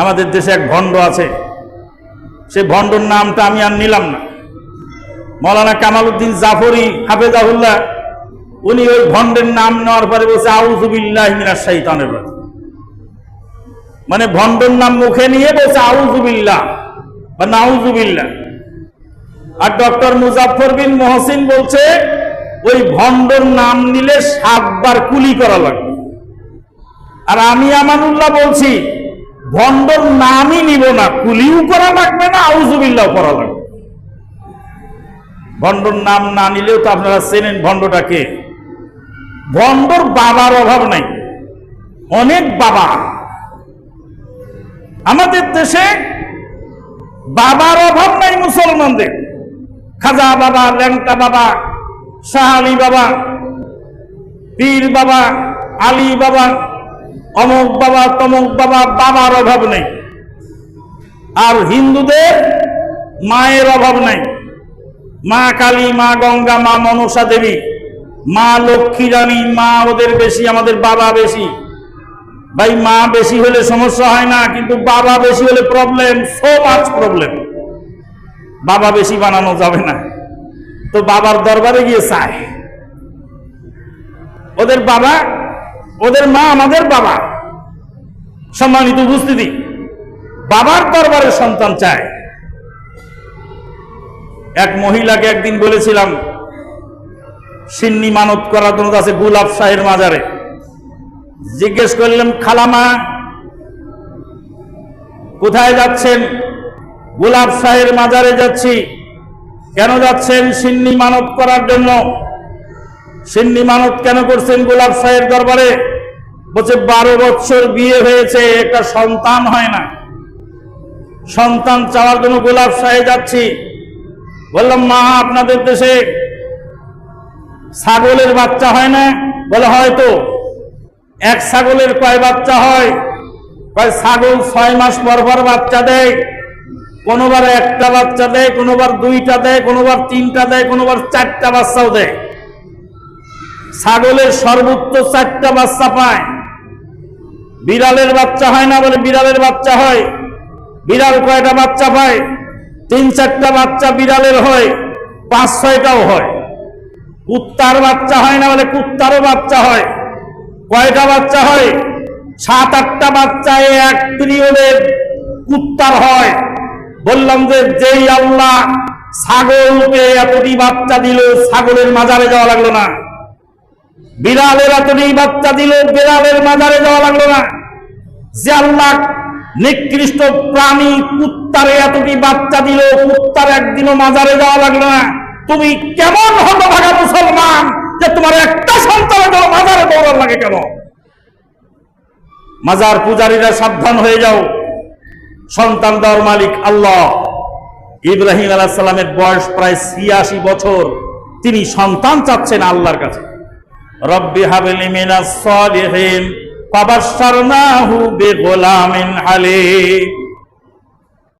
আমাদের দেশে এক ভণ্ড আছে। সে ভণ্ডর নামটা আমি আর নিলাম না। মৌলানা কামালউদ্দিন জাফরি হাফেজাহুল্লাহ, উনি ওই ভণ্ডের নাম নেওয়ার পরে বলছে আউজুবিল্লাহ মিনাশ শাইতানির রাজিম। মানে ভণ্ডর নাম মুখে নিয়ে বলছে আউজুবিল্লাহ বা নাউজুবিল্লাহ আর ডক্টর মুজাফর বিন মহসিন বলছে, ওই ভণ্ডর নাম নিলে সাতবার কুলি করা লাগবে। আর আমি আমানুল্লাহ বলছি ভণ্ডর নামই নিব না, কুলিও করা লাগবে না আউজুবিল্লাহ করা লাগবে। ভণ্ডর নাম না নিলেও তো আপনারা চেনেন ভণ্ডটাকে ভণ্ডর বাবার অভাব নাই, অনেক বাবা। আমাদের দেশে বাবার অভাব নাই মুসলমানদের। খাজা বাবা, ল্যাংটা বাবা শাহ আলী বাবা, পীর বাবা, আলী বাবা অমুক বাবা, তমুক বাবা, বাবার অভাব নেই। আর হিন্দুদের মায়ের অভাব নাই। মা কালী, মা গঙ্গা, মা মনসা দেবী, মা লক্ষ্মী রানী, মা ওদের বেশি, আমাদের বাবা বেশি। ভাই, মা বেশি হলে সমস্যা হয় না, কিন্তু বাবা বেশি হলে প্রবলেম সো মাছ প্রবলেম বাবা বেশি বানানো যাবে না। তো বাবার দরবারে গিয়ে চায়। ওদের বাবা ওদের মা আমাদের বাবা। সম্মানিত উপস্থিতি, বাবার দরবারে সন্তান চায়। এক মহিলাকে একদিন বলেছিলাম, সিন্নি মানত করার জন্য আছে গুলাব শাহের মাজারে। জিজ্ঞেস করলাম, খালামা, কোথায় যাচ্ছেন? গোলাপ শাহের মাজারে যাচ্ছি। কেন যাচ্ছেন সিন্নি মানত করার জন্য? সিন্নি মানত কেন করছেন গোলাপ শাহের দরবারে? বলছে, বারো বছর বিয়ে হয়েছে, একটা সন্তান হয় না। সন্তান চাওয়ার জন্য গোলাপ শাহে যাচ্ছি। বললাম, মা, আপনাদের দেশে ছাগলের বাচ্চা হয় না? বলে, হয়তো। এক ছাগলের কয় বাচ্চা হয়? কয়, ছাগল ছয় মাস পর পর বাচ্চা দেয়। কোনোবার একটা বাচ্চা দেয়, কোনোবার দুইটা দেয়, কোনোবার তিনটা দেয়, কোনোবার চারটা বাচ্চাও দেয়। ছাগলের সর্বোচ্চ চারটা বাচ্চা পায়। বিড়ালের বাচ্চা হয় না বলে বিড়ালের বাচ্চা হয়। বিড়াল কয়টা বাচ্চা পায়? তিন চারটা বাচ্চা বিড়ালের হয়, পাঁচ ছয়টাও হয়। কুত্তার বাচ্চা হয় না বলে কুত্তারও বাচ্চা হয়। কয়টা বাচ্চা হয়? সাত আটটা বাচ্চা এক পিরিয়ডে কুত্তার হয়। বললাম যে, যেই আল্লাহ ছাগলকে এতটি বাচ্চা দিল, ছাগলের মাজারে যাওয়া লাগল না। বিড়ালের এতটি বাচ্চা দিল বিড়ালের মাজারে যাওয়া লাগল না। যে আল্লাহ নিকৃষ্ট প্রাণী, কুত্তারে এতটি বাচ্চা দিল, কুত্তার একদিনও মাজারে যাওয়া লাগল না। তুমি কেমন হতভাগা মুসলমান যে তোমার একটা সন্তানের জন্য মাজারে দৌড়ার লাগে কেন? মাজার পূজারীরা সাবধান হয়ে যাও। সন্তান দেওয়ার মালিক আল্লাহ। ইব্রাহিম আলাহ সাল্লামের বয়স প্রায় ছিয়াশি বছর। তিনি সন্তান চাচ্ছেন আল্লাহর কাছে। রব্বি হাবলি মিনাস সালিহিন ফাবাশশারনাহু বিগুলামিন হালিম।